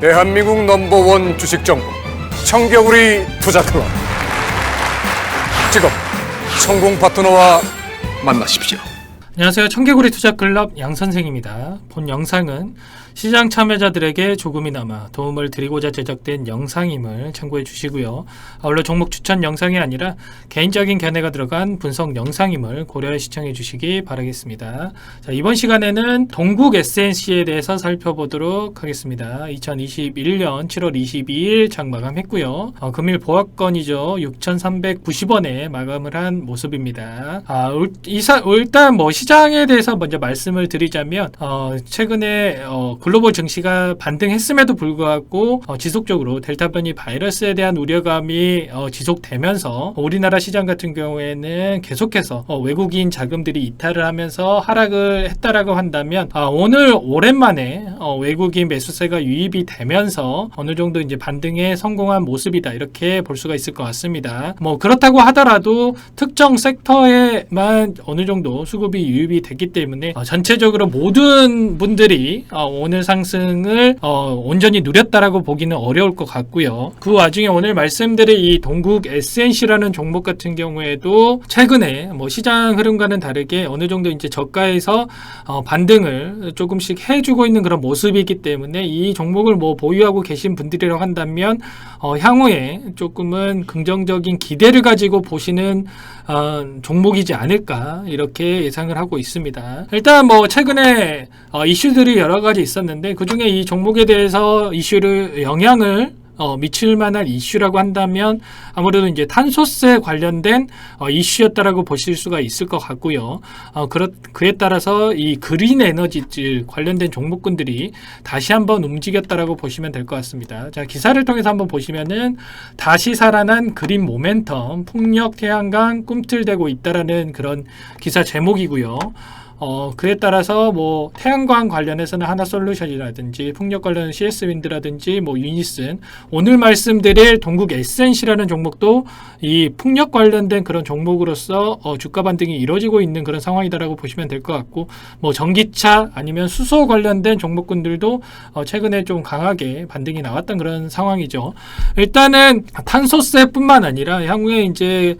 대한민국 넘버원 주식 정보 청겨우리 투자 클럽 지금 성공 파트너와 만나십시오. 안녕하세요. 청개구리 투자클럽 양선생입니다. 본 영상은 시장 참여자들에게 조금이나마 도움을 드리고자 제작된 영상임을 참고해 주시고요. 아울러 종목 추천 영상이 아니라 개인적인 견해가 들어간 분석 영상임을 고려해 시청해 주시기 바라겠습니다. 자, 이번 시간에는 동국 SNC에 대해서 살펴보도록 하겠습니다. 2021년 7월 22일 장 마감했고요. 어, 금일 보합권이죠. 6,390원에 마감을 한 모습입니다. 아, 울- 이사, 일단 뭐 시 장에 대해서 먼저 말씀을 드리자면 어, 최근에 어, 글로벌 증시가 반등했음에도 불구하고 어, 지속적으로 델타 변이 바이러스에 대한 우려감이 어, 지속되면서 우리나라 시장 같은 경우에는 계속해서 어, 외국인 자금들이 이탈을 하면서 하락을 했다라고 한다면 아, 오늘 오랜만에 어, 외국인 매수세가 유입이 되면서 어느 정도 이제 반등에 성공한 모습이다 이렇게 볼 수가 있을 것 같습니다. 뭐 그렇다고 하더라도 특정 섹터에만 어느 정도 수급이 유입이 됐기 때문에 어, 전체적으로 모든 분들이 어, 오늘 상승을 어, 온전히 누렸다라고 보기는 어려울 것 같고요. 그 와중에 오늘 말씀드린 이 동국 SNC라는 종목 같은 경우에도 최근에 뭐 시장 흐름과는 다르게 어느 정도 이제 저가에서 어, 반등을 조금씩 해주고 있는 그런 모습이기 때문에 이 종목을 뭐 보유하고 계신 분들이라고 한다면 어, 향후에 조금은 긍정적인 기대를 가지고 보시는 어, 종목이지 않을까 이렇게 예상을 하고 있습니다. 일단 뭐 최근에 어, 이슈들이 여러 가지 있었는데 그 중에 이 종목에 대해서 이슈를 영향을 어, 미칠 만한 이슈라고 한다면 아무래도 이제 탄소세 관련된 어, 이슈였다라고 보실 수가 있을 것 같고요. 어, 그렇, 그에 따라서 이 그린 에너지질 관련된 종목군들이 다시 한번 움직였다라고 보시면 될 것 같습니다. 자, 기사를 통해서 한번 보시면은 다시 살아난 그린 모멘텀, 풍력, 태양광 꿈틀대고 있다라는 그런 기사 제목이고요. 어, 그에 따라서 뭐 태양광 관련해서는 하나 솔루션이라든지 풍력 관련 CS 윈드라든지 뭐 유니슨 오늘 말씀드릴 동국 SNC라는 종목도 이 풍력 관련된 그런 종목으로서 어, 주가 반등이 이루어지고 있는 그런 상황이다라고 보시면 될 것 같고 뭐 전기차 아니면 수소 관련된 종목군들도 어, 최근에 좀 강하게 반등이 나왔던 그런 상황이죠. 일단은 탄소세뿐만 아니라 향후에 이제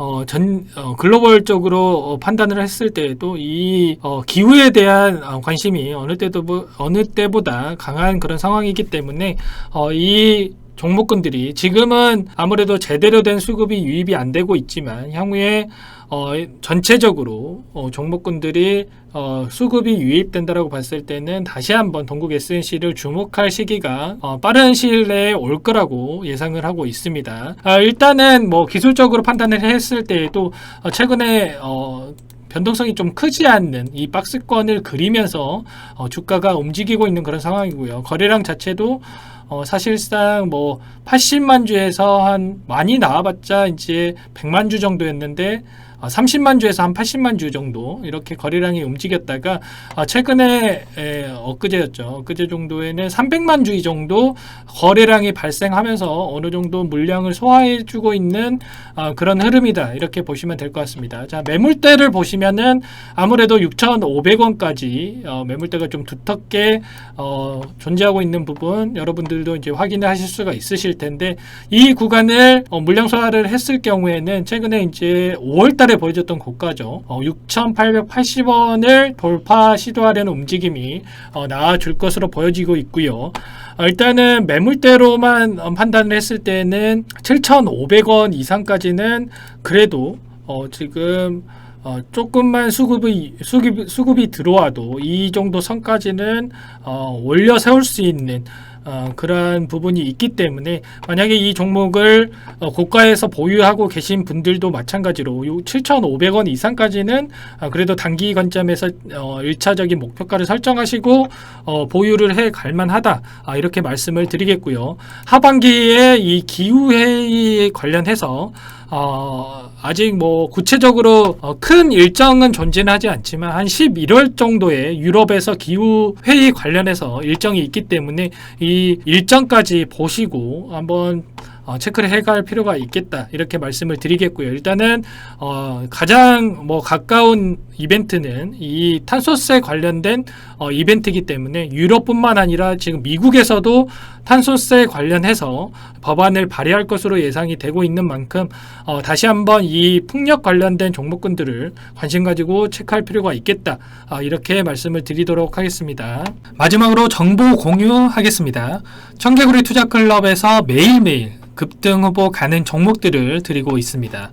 어, 전, 어, 글로벌적으로 어, 판단을 했을 때에도 이 어, 기후에 대한 어, 관심이 어느 때도 뭐- 어느 때보다 강한 그런 상황이기 때문에 어, 이 종목군들이 지금은 아무래도 제대로 된 수급이 유입이 안 되고 있지만 향후에 어, 전체적으로 어, 종목군들이 어, 수급이 유입된다라고 봤을 때는 다시 한번 동국 SNC를 주목할 시기가 어, 빠른 시일 내에 올 거라고 예상을 하고 있습니다. 아, 일단은 뭐 기술적으로 판단을 했을 때에도 어, 최근에 어, 변동성이 좀 크지 않는 이 박스권을 그리면서 어, 주가가 움직이고 있는 그런 상황이고요. 거래량 자체도 어, 사실상 뭐 80만 주에서 한 많이 나와봤자 이제 100만 주 정도였는데 어, 30만 주에서 한 80만 주 정도 이렇게 거래량이 움직였다가 어, 최근에 에, 엊그제였죠. 엊그제 정도에는 300만 주 이 정도 거래량이 발생하면서 어느 정도 물량을 소화해주고 있는 어, 그런 흐름이다 이렇게 보시면 될 것 같습니다. 자 매물대를 보시면은 아무래도 6,500원까지 어, 매물대가 좀 두텁게 어, 존재하고 있는 부분 여러분들도 이제 확인을 하실 수가 있으실 텐데 이 구간을 어, 물량 소화를 했을 경우에는 최근에 이제 5월달 에 보여줬던 고가죠. 어, 6,880원을 돌파 시도하려는 움직임이 어, 나와줄 것으로 보여지고 있고요. 어, 일단은 매물대로만 어, 판단을 했을 때는 7,500원 이상까지는 그래도 어, 지금 어, 조금만 수급이 수급이, 수급이 들어와도 이 정도 선까지는 어, 올려 세울 수 있는 어, 그러한 부분이 있기 때문에 만약에 이 종목을 어, 고가에서 보유하고 계신 분들도 마찬가지로 요 7,500원 이상까지는 어, 그래도 단기 관점에서 어, 1차적인 목표가를 설정하시고 어, 보유를 해 갈만하다 아, 이렇게 말씀을 드리겠고요. 하반기에 이 기후 회의 관련해서 어, 아직 뭐 구체적으로 어, 큰 일정은 존재는 하지 않지만 한 11월 정도에 유럽에서 기후 회의 관련해서 일정이 있기 때문에 이 일정까지 보시고 한번 어, 체크를 해갈 필요가 있겠다 이렇게 말씀을 드리겠고요. 일단은 어, 가장 뭐 가까운 이벤트는 이 탄소세 관련된 어, 이벤트이기 때문에 유럽뿐만 아니라 지금 미국에서도 탄소세 관련해서 법안을 발의할 것으로 예상이 되고 있는 만큼 어, 다시 한번 이 풍력 관련된 종목군들을 관심 가지고 체크할 필요가 있겠다 아, 이렇게 말씀을 드리도록 하겠습니다. 마지막으로 정보 공유하겠습니다. 청개구리 투자클럽에서 매일매일 급등 후보 가는 종목들을 드리고 있습니다.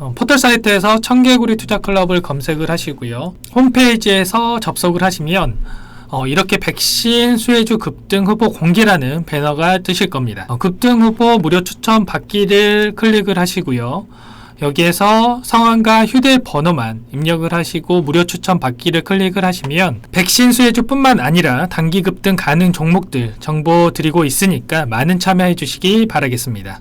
어, 포털 사이트에서 청개구리 투자 클럽을 검색을 하시고요. 홈페이지에서 접속을 하시면 어, 이렇게 백신 수혜주 급등 후보 공개라는 배너가 뜨실 겁니다. 어, 급등 후보 무료 추천 받기를 클릭을 하시고요. 여기에서 성함과 휴대번호만 입력을 하시고 무료 추천 받기를 클릭을 하시면 백신 수혜주뿐만 아니라 단기 급 등 가능 종목들 정보 드리고 있으니까 많은 참여해 주시기 바라겠습니다.